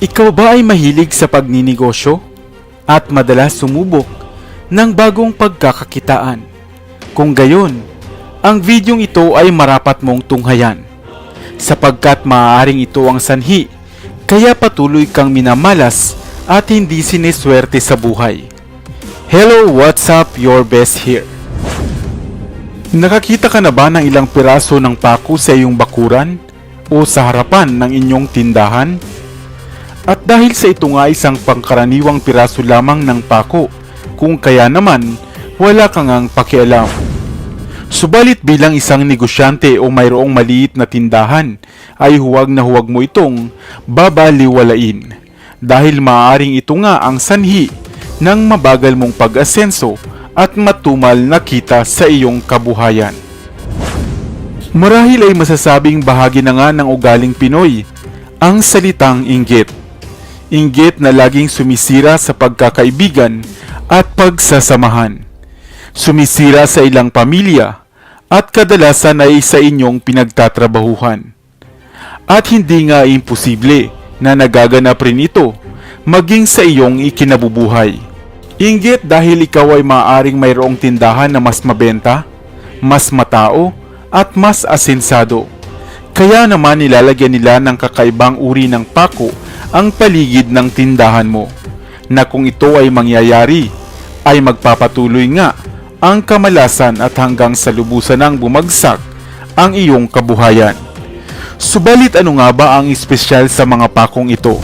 Ikaw ba ay mahilig sa pagninegosyo at madalas sumubok ng bagong pagkakakitaan? Kung gayon, ang videong ito ay marapat mong tunghayan sapagkat maaaring ito ang sanhi kaya patuloy kang minamalas at hindi sineswerte sa buhay. Hello, what's up? Your best here. Nakakita ka na ba ng ilang piraso ng pako sa iyong bakuran o sa harapan ng inyong tindahan? At dahil sa ito nga isang pangkaraniwang piraso lamang ng pako, kung kaya naman wala kang ang pakialam. Subalit bilang isang negosyante o mayroong maliit na tindahan, ay huwag na huwag mo itong babaliwalain. Dahil maaaring ito nga ang sanhi ng mabagal mong pag-asenso at matumal na kita sa iyong kabuhayan. Marahil ay masasabing bahagi na nga ng ugaling Pinoy ang salitang inggit. Inggit na laging sumisira sa pagkakaibigan at pagsasamahan. Sumisira sa ilang pamilya at kadalasan ay sa inyong pinagtatrabahuhan. At hindi nga imposible na nagaganap rin ito maging sa iyong ikinabubuhay. Inggit dahil ikaw ay maaaring mayroong tindahan na mas mabenta, mas matao, at mas asensado. Kaya naman nilalagyan nila ng kakaibang uri ng pako ang paligid ng tindahan mo, na kung ito ay mangyayari, ay magpapatuloy nga ang kamalasan at hanggang sa lubusan ng bumagsak ang iyong kabuhayan. Subalit ano nga ba ang espesyal sa mga pakong ito?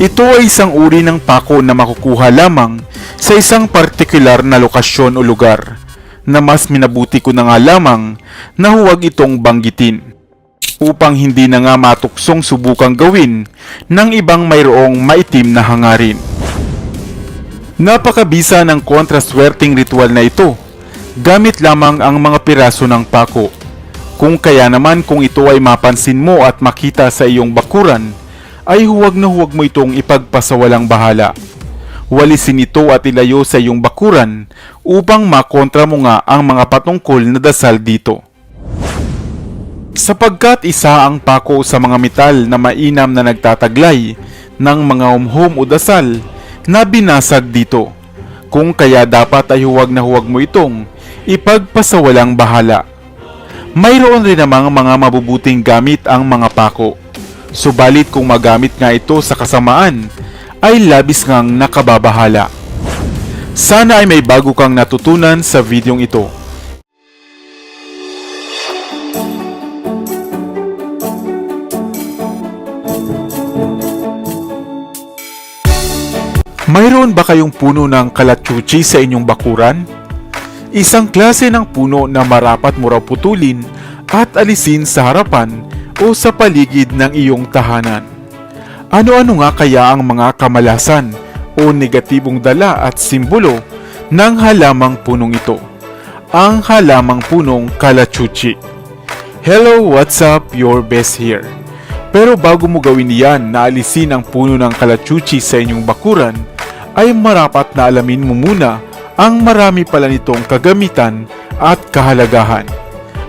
Ito ay isang uri ng pako na makukuha lamang sa isang partikular na lokasyon o lugar na mas minabuti ko na nga lamang na huwag itong banggitin upang hindi na nga matuksong subukang gawin ng ibang mayroong maitim na hangarin. Napakabisa ng kontraswerteng ritual na ito gamit lamang ang mga piraso ng pako. Kung kaya naman kung ito ay mapansin mo at makita sa iyong bakuran, ay huwag na huwag mo itong ipagpasawalang bahala. Walisin ito at ilayo sa iyong bakuran upang makontra mo nga ang mga patungkol na dasal dito. Sapagkat isa ang pako sa mga metal na mainam na nagtataglay ng mga umhom o dasal na binasag dito. Kung kaya dapat ay huwag na huwag mo itong ipagpasawalang bahala. Mayroon rin namang mga mabubuting gamit ang mga pako. Subalit kung magamit nga ito sa kasamaan, ay labis ngang nakababahala. Sana ay may bago kang natutunan sa videong ito. Mayroon ba kayong puno ng kalachuchi sa inyong bakuran? Isang klase ng puno na marapat mo raw putulin at alisin sa harapan o sa paligid ng iyong tahanan. Ano-ano nga kaya ang mga kamalasan o negatibong dala at simbolo ng halamang punong ito? Ang halamang punong kalachuchi. Hello, what's up? Your best here. Pero bago mo gawin iyan na alisin ang puno ng kalachuchi sa inyong bakuran, ay marapat na alamin mo muna ang marami pala nitong kagamitan at kahalagahan.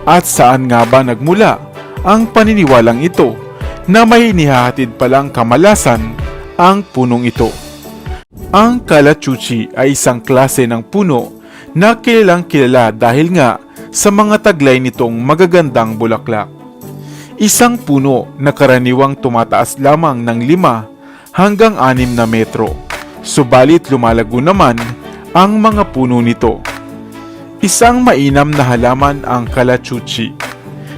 At saan nga ba nagmula ang paniniwalang ito na may inihahatid palang kamalasan ang punong ito. Ang kalachuchi ay isang klase ng puno na kilalang kilala dahil nga sa mga taglay nitong magagandang bulaklak. Isang puno na karaniwang tumataas lamang ng 5 hanggang 6 na metro. Subalit lumalago naman ang mga puno nito. Isang mainam na halaman ang kalachuchi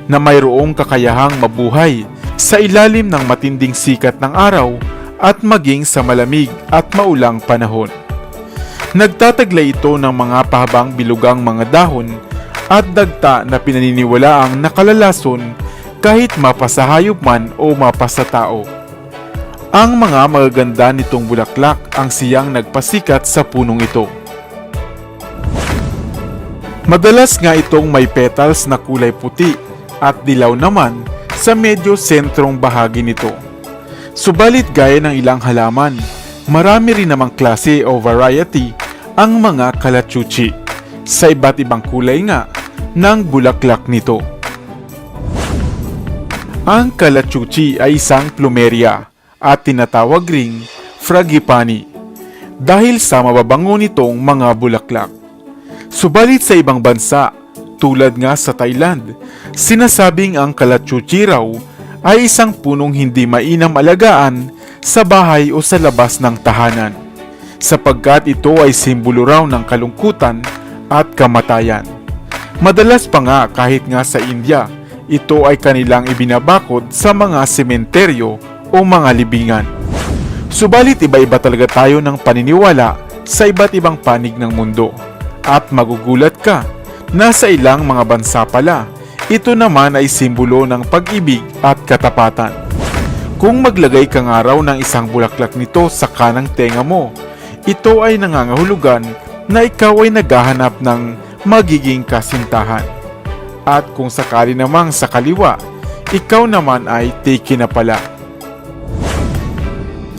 na mayroong kakayahang mabuhay sa ilalim ng matinding sikat ng araw at maging sa malamig at maulang panahon. Nagtataglay ito ng mga pahabang bilugang mga dahon at dagta na pinaniniwala ang nakalalason kahit mapasahayop man o mapasatao. Ang mga magaganda nitong bulaklak ang siyang nagpasikat sa punong ito. Madalas nga itong may petals na kulay puti at dilaw naman sa medyo sentrong bahagi nito. Subalit gaya ng ilang halaman, marami rin namang klase o variety ang mga kalachuchi sa iba't ibang kulay nga ng bulaklak nito. Ang kalachuchi ay isang plumeria at tinatawag ring fragipani dahil sa mababango nitong mga bulaklak. Subalit sa ibang bansa, tulad nga sa Thailand, sinasabing ang kalachuchi raw ay isang punong hindi mainam alagaan sa bahay o sa labas ng tahanan, sapagkat ito ay simbolo raw ng kalungkutan at kamatayan. Madalas pa nga kahit nga sa India, ito ay kanilang ibinabakod sa mga sementeryo o mga libingan. Subalit iba-iba talaga tayo ng paniniwala sa iba't ibang panig ng mundo. At magugulat ka na sa ilang mga bansa pala, ito naman ay simbolo ng pag-ibig at katapatan. Kung maglagay ka nga raw ng isang bulaklak nito sa kanang tenga mo, ito ay nangangahulugan na ikaw ay naghahanap ng magiging kasintahan. At kung sakali namang sa kaliwa, ikaw naman ay take na pala.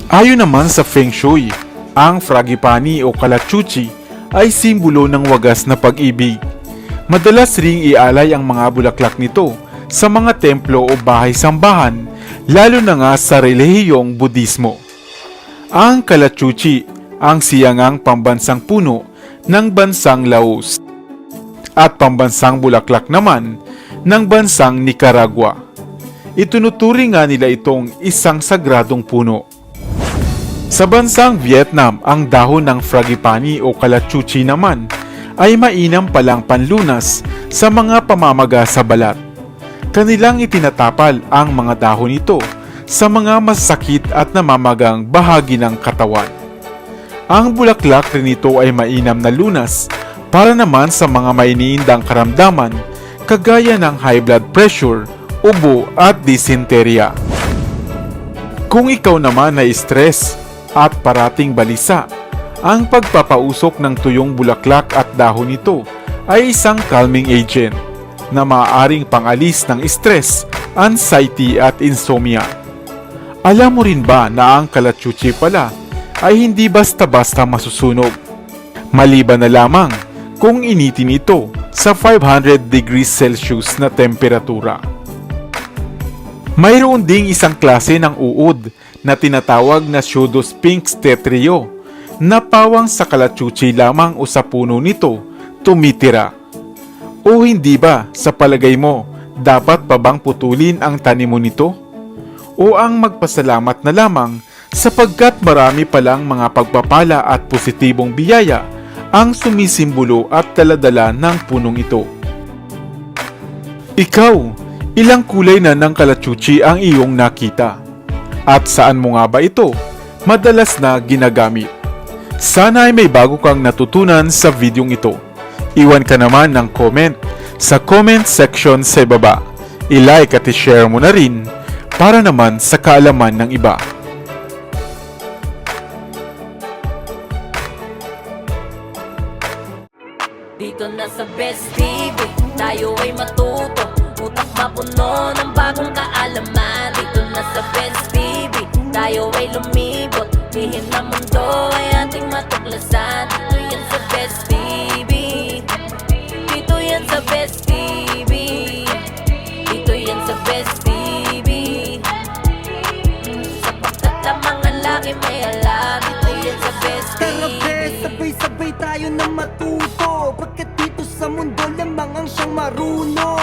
Ayon naman sa Feng Shui, ang fragipani o kalachuchi ay simbolo ng wagas na pag-ibig. Madalas ring ialay ang mga bulaklak nito sa mga templo o bahay-sambahan, lalo na nga sa relihiyong Budismo. Ang kalachuchi ang siyangang pambansang puno ng bansang Laos at pambansang bulaklak naman ng bansang Nicaragua. Itunuturing nga nila itong isang sagradong puno. Sa bansang Vietnam, ang dahon ng fragipani o kalachuchi naman ay mainam palang panlunas sa mga pamamaga sa balat. Kanilang itinatapal ang mga dahon nito sa mga masakit at namamagang bahagi ng katawan. Ang bulaklak rin ito ay mainam na lunas para naman sa mga may iniindang karamdaman kagaya ng high blood pressure, ubo at dysentery. Kung ikaw naman ay stress at parating balisa, ang pagpapausok ng tuyong bulaklak at dahon nito ay isang calming agent na maaaring pangalis ng stress, anxiety at insomnia. Alam mo rin ba na ang kalachuchi pala ay hindi basta-basta masusunog? Maliban na lamang kung initin ito sa 500 degrees Celsius na temperatura. Mayroon ding isang klase ng uod na tinatawag na Pseudosphinx tetrio na pawang sa kalachuchi lamang o sa puno nito tumitira. O hindi ba sa palagay mo dapat pa bang putulin ang tanim mo nito? O ang magpasalamat na lamang sapagkat marami palang mga pagpapala at positibong biyaya ang sumisimbolo at daladala ng punong ito. Ikaw, ilang kulay na ng kalachuchi ang iyong nakita? At saan mo nga ba ito madalas na ginagamit? Sana ay may bago kang natutunan sa videong ito. Iwan ka naman ng comment sa comment section sa baba. I-like at i-share mo na rin para naman sa kaalaman ng iba. Dito na sa Best TV, tayo ay matuto Utak mapuno ng bagong kaalaman Dito na sa Best tayo ay lumibot. Lihim na mundo ay ating matuklasan. Dito yan sa Best TV Dito yan sa Best TV Dito yan sa Best TV Sapagkat ang mga laki may alam Dito yan sa Best Tara TV be, sabay-sabay tayo na matuto. Pagkat dito sa mundo lamang ang siyang marunong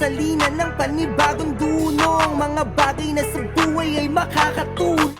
Ating utak sa linan ng panibagong dunong Mga bagay na sa buhay ay makakatulong